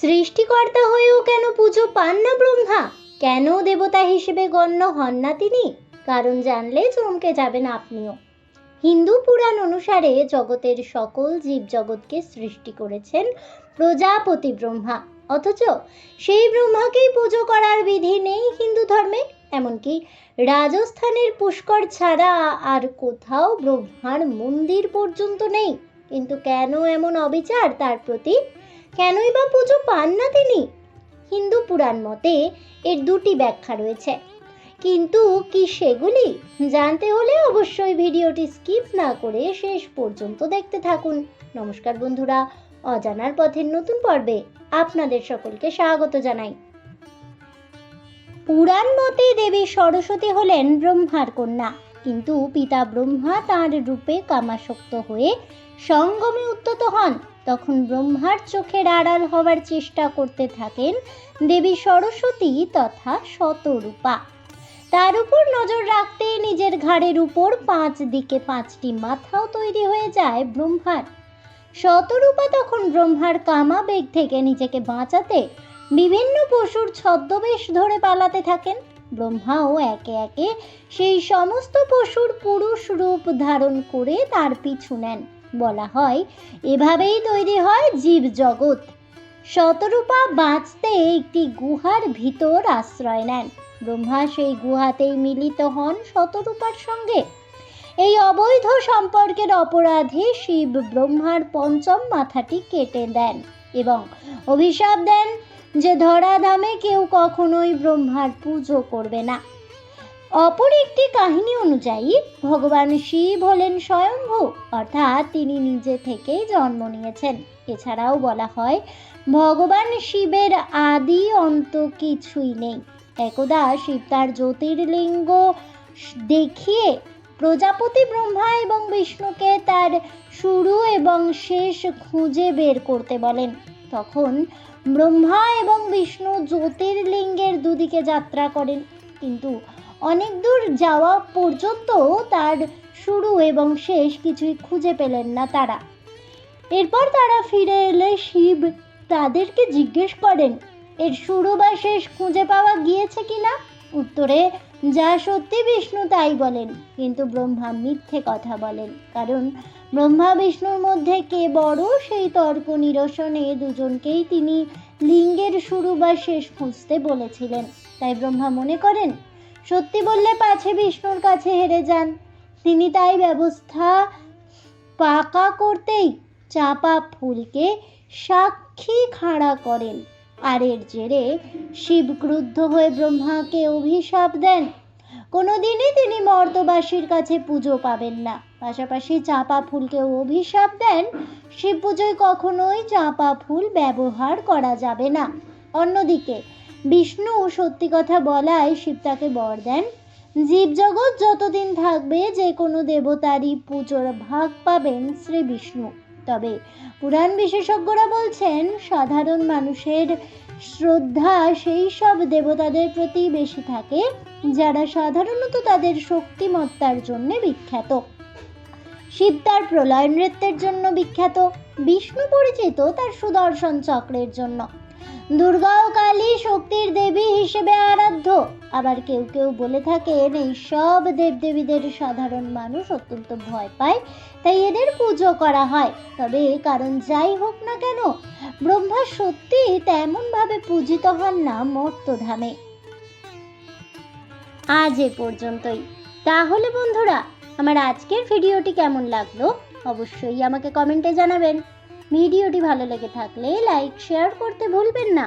সৃষ্টিকর্তা হয়েও কেন পুজো পান না ব্রহ্মা? কেন দেবতা হিসেবে গণ্য হন না তিনি? কারণ জানলে চমকে যাবেন আপনিও। হিন্দু পুরাণ অনুসারে জগতের সকল জীবজগৎকে সৃষ্টি করেছেন প্রজাপতি ব্রহ্মা। অথচ সেই ব্রহ্মাকেই পুজো করার বিধি নেই হিন্দু ধর্মে, এমনকি রাজস্থানের পুষ্কর ছাড়া আর কোথাও ব্রহ্মার মন্দির পর্যন্ত নেই। কিন্তু কেন এমন অবিচার তার প্রতি? কেনই বা পুজো পান না তিনি? হিন্দু পুরাণ মতে এর দুটি ব্যাখ্যা রয়েছে। কিন্তু কি সেগুলি? জানতে হলে অবশ্যই ভিডিওটি স্কিপ না করে শেষ পর্যন্ত দেখতে থাকুন। নমস্কার বন্ধুরা, অজানার পথের নতুন পর্বে আপনাদের সকলকে স্বাগত জানাই। পুরাণ মতে দেবী সরস্বতী হলেন ব্রহ্মার কন্যা। কিন্তু পিতা ব্রহ্মা তাঁর রূপে কামাসক্ত হয়ে সঙ্গমে উত্তত হন। তখন ব্রহ্মার চোখের আড়াল হওয়ার চেষ্টা করতে থাকেন দেবী সরস্বতী তথা শতরূপা। তার উপর নজর রাখতে নিজের ঘাড়ের উপর পাঁচ দিকে পাঁচটি মাথাও তৈরি হয়ে যায় ব্রহ্মার। শতরূপা তখন ব্রহ্মার কামাবেগ থেকে নিজেকে বাঁচাতে বিভিন্ন পশুর ছদ্মবেশ ধরে পালাতে থাকেন। ব্রহ্মাও একে একে সেই সমস্ত পশুর পুরুষ রূপ ধারণ করে তার পিছু নেন। বলা হয়, এভাবেই তৈরি হয় জীব জগৎ শতরূপা বাঁচতে একটি গুহার ভিতর আশ্রয় নেন। ব্রহ্মা সেই গুহাতেই মিলিত হন শতরূপার সঙ্গে। এই অবৈধ সম্পর্কের অপরাধে শিব ব্রহ্মার পঞ্চম মাথাটি কেটে দেন এবং অভিশাপ দেন যে ধরাধামে কেউ কখনোই ব্রহ্মার পুজো করবে না। অপর একটি কাহিনী অনুযায়ী, ভগবান শিব হলেন স্বয়ম্ভু, অর্থাৎ তিনি নিজে থেকেই জন্ম নিয়েছেন। এছাড়াও বলা হয়, ভগবান শিবের আদি অন্ত কিছুই নেই। একদা শিব তার জ্যোতির্লিঙ্গ দেখিয়ে প্রজাপতি ব্রহ্মা এবং বিষ্ণুকে তার শুরু এবং শেষ খুঁজে বের করতে বলেন। তখন ব্রহ্মা এবং বিষ্ণু জ্যোতির্লিঙ্গের দুদিকে যাত্রা করেন। কিন্তু অনেক দূর যাওয়া পর্যন্ত তার শুরু এবং শেষ কিছুই খুঁজে পেলেন না তারা। এরপর তারা ফিরে এলে শিব তাদেরকে জিজ্ঞেস করেন, এর শুরু বা শেষ খুঁজে পাওয়া গিয়েছে কিনা উত্তরে, যা সত্যি বিষ্ণু তাই বলেন, কিন্তু ব্রহ্মা মিথ্যে কথা বলেন, কারণ ব্রহ্মা বিষ্ণুর মধ্যে কে বড় সেই তর্ক নিরসনে দুজনকেই তিনি লিঙ্গের শুরু বা শেষ খুঁজতে বলেছিলেন। তাই ব্রহ্মা মনে করেন সত্যি বললে পাছে বিষ্ণুর কাছে হেরে যান। তিনি তাই ব্যবস্থা পাকা করতেই চাপা ফুলকে সাক্ষী খাড়া করেন। আর এর জেরে শিব ক্রুদ্ধ হয়ে ব্রহ্মাকে অভিশাপ দেন। কোনোদিনই তিনি মর্তবাসীর কাছে পুজো পাবেন না। পাশাপাশি চাপা ফুলকে অভিশাপ দেন শিব পুজোয় কখনোই চাপা ফুল ব্যবহার করা যাবে না। অন্যদিকে বিষ্ণু সত্যি কথা বলায় শিব তাকে বর দেন। জীবজগৎ যতদিন থাকবে, যে কোনো দেবতারই পুজোর ভাগ পাবেন শ্রী বিষ্ণু। তবে পুরাণ বিশেষজ্ঞরা বলছেন, সাধারণ মানুষের শ্রদ্ধা সেই সব দেবতাদের প্রতি বেশি থাকে, যারা সাধারণত তাদের শক্তিমত্তার জন্য বিখ্যাত। শিব তার প্রলয় নৃত্যের জন্য বিখ্যাত, বিষ্ণু পরিচিত তার সুদর্শন চক্রের জন্য। দুর্গা ও কালী হিসেবে আরাধ্য। আবার কেউ কেউ বলে থাকেন, এই সব দেবদেবীদের সাধারণ মানুষ অত্যন্ত ভয় পায়, তাই এদের পুজো করা হয়। তবে কারণ যাই হোক না কেন, ব্রহ্মা সত্যি তেমনভাবে পূজিত হন না মর্তধামে। আজ এ পর্যন্তই। তাহলে বন্ধুরা, আমার আজকের ভিডিওটি কেমন লাগল? অবশ্যই আমাকে কমেন্টে জানাবেন। ভিডিওটি ভালো লেগে থাকলে লাইক, শেয়ার করতে ভুলবেন না।